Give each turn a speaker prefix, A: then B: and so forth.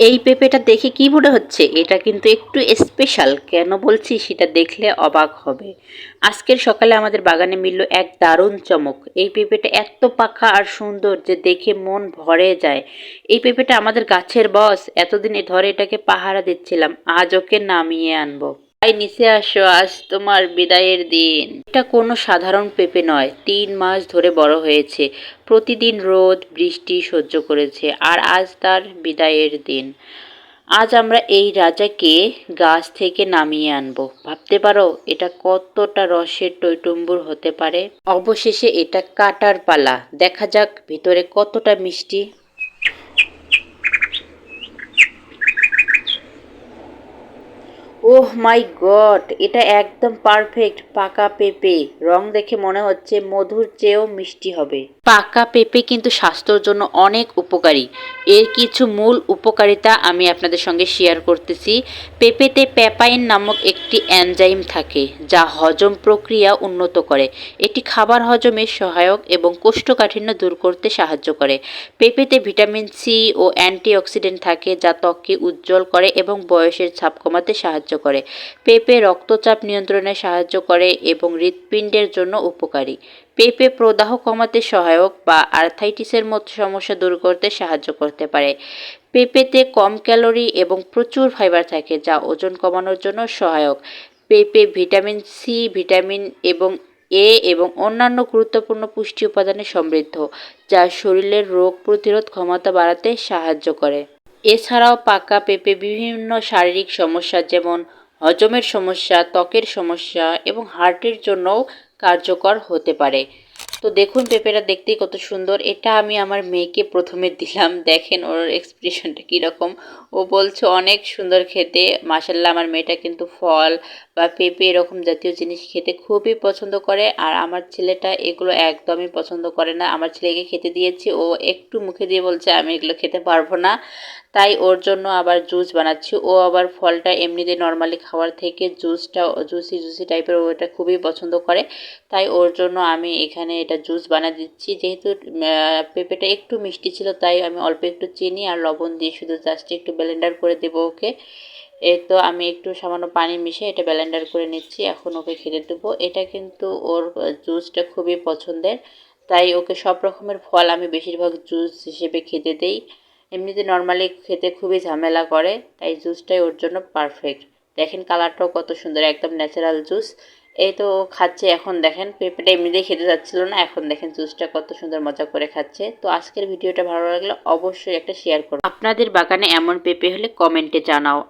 A: এই পেঁপেটা দেখে কি মনে হচ্ছে? এটা কিন্তু একটু স্পেশাল কেন বলছি? সেটা দেখলে অবাক হবে। আজকের সকালে আমাদের বাগানে মিলল এক দারুণ চমক। এই পেঁপেটা এত পাখা আর সুন্দর যে দেখে মন ভরে যায়। এই পেঁপেটা আমাদের গাছের বস। এতদিন ধরে এটাকে পাহারা দিচ্ছিলাম। আজ ওকে নামিয়ে আনব। তাই নিচে আসো, আজ তোমার বিদায়ের দিন। এটা কোনো সাধারণ পেঁপে নয়, তিন মাস ধরে বড় হয়েছে। প্রতিদিন রোদ, বৃষ্টি সহ্য করেছে, আর আজ তার বিদায়ের দিন। আজ আমরা এই রাজাকে গাছ থেকে নামিয়ে আনব। ভাবতে পারো, এটা কতটা রসের টইটুম্বুর হতে পারে? অবশেষে এটা কাটার পালা। দেখা যাক ভিতরে কতটা মিষ্টি। ওহ মাই গড, এটা একদম পারফেক্ট, পাকা পেঁপে। রং দেখে মনে হচ্ছে মধুর চেয়েও মিষ্টি হবে। পাকা পেঁপে কিন্তু স্বাস্থ্যের জন্য অনেক উপকারী। এর কিছু মূল উপকারিতা আমি আপনাদের সঙ্গে শেয়ার করতেছি। পেঁপেতে প্যাপাইন নামক একটি অ্যানজাইম থাকে, যা হজম প্রক্রিয়া উন্নত করে। এটি খাবার হজমের সহায়ক এবং কোষ্ঠকাঠিন্য দূর করতে সাহায্য করে। পেঁপেতে ভিটামিন সি ও অ্যান্টিঅক্সিডেন্ট থাকে, যা ত্বককে উজ্জ্বল করে এবং বয়সের ছাপ কমাতে সাহায্য করে। পেঁপে রক্তচাপ নিয়ন্ত্রণে সাহায্য করে এবং হৃৎপিণ্ডের জন্য উপকারী। পেঁপে প্রদাহ কমাতে সহায়ক বা আর্থাইটিসের মতো সমস্যা দূর করতে সাহায্য করতে পারে। পেঁপেতে কম ক্যালোরি এবং প্রচুর ফাইবার থাকে, যা ওজন কমানোর জন্য সহায়ক। পেঁপে ভিটামিন সি, ভিটামিন এবং এ এবং অন্যান্য গুরুত্বপূর্ণ পুষ্টি উপাদানে সমৃদ্ধ, যা শরীরের রোগ প্রতিরোধ ক্ষমতা বাড়াতে সাহায্য করে। এছাড়াও পাকা পেঁপে বিভিন্ন শারীরিক সমস্যা যেমন হজমের সমস্যা, ত্বকের সমস্যা এবং হার্টের জন্যও কার্যকর হতে পারে। তো দেখুন পেঁপেটা দেখতেই কত সুন্দর। এটা আমি আমার মেয়েকে প্রথমে দিলাম। দেখেন ওর এক্সপ্রেশনটা কীরকম। ও বলছে, অনেক সুন্দর খেতে। মাসাল্লাহ আমার মেয়েটা কিন্তু ফল বা পেঁপে এরকম জাতীয় জিনিস খেতে খুবই পছন্দ করে। আর আমার ছেলেটা এগুলো একদমই পছন্দ করে না। আমার ছেলেকে খেতে দিয়েছি। ও একটু মুখে দিয়ে বলছে, আমি এগুলো খেতে পারব না। তাই ওর জন্য আবার জুস বানাচ্ছি। ও আবার ফলটা এমনিতে নর্মালি খাওয়ার থেকে জুসটা জুসি জুসি টাইপের ও এটা খুবই পছন্দ করে। তাই ওর জন্য আমি এখানে এটা জুস বানিয়ে দিচ্ছি। যেহেতু পেঁপেটা একটু মিষ্টি ছিল, তাই আমি অল্প একটু চিনি আর লবণ দিয়ে শুধু জাস্ট একটু ব্লেন্ডার করে দেবো ওকে। এ তো আমি একটু সামান্য পানি মিশিয়ে এটা ব্লেন্ডার করে নিচ্ছি, এখন ওকে খেতে দেবো। এটা কিন্তু ওর জুসটা খুবই পছন্দের, তাই ওকে সব রকমের ফল আমি বেশিরভাগ জুস হিসেবে খেতে দেই। এমনিতে নর্মালি খেতে খুবই ঝামেলা করে, তাই জুসটাই ওর জন্য পারফেক্ট দেখেন কালারটাও কত সুন্দর, একদম ন্যাচারাল জুস। এই তো খাচ্ছে, এখন দেখেন, পেঁপেটা এমনিতেই খেতে যাচ্ছিল না, এখন দেখেন জুসটা কত সুন্দর মজা করে খাচ্ছে। তো আজকের ভিডিওটা ভালো লাগলে অবশ্যই একটা শেয়ার করুন। আপনাদের বাগানে এমন পেঁপে হলে কমেন্টে জানাও।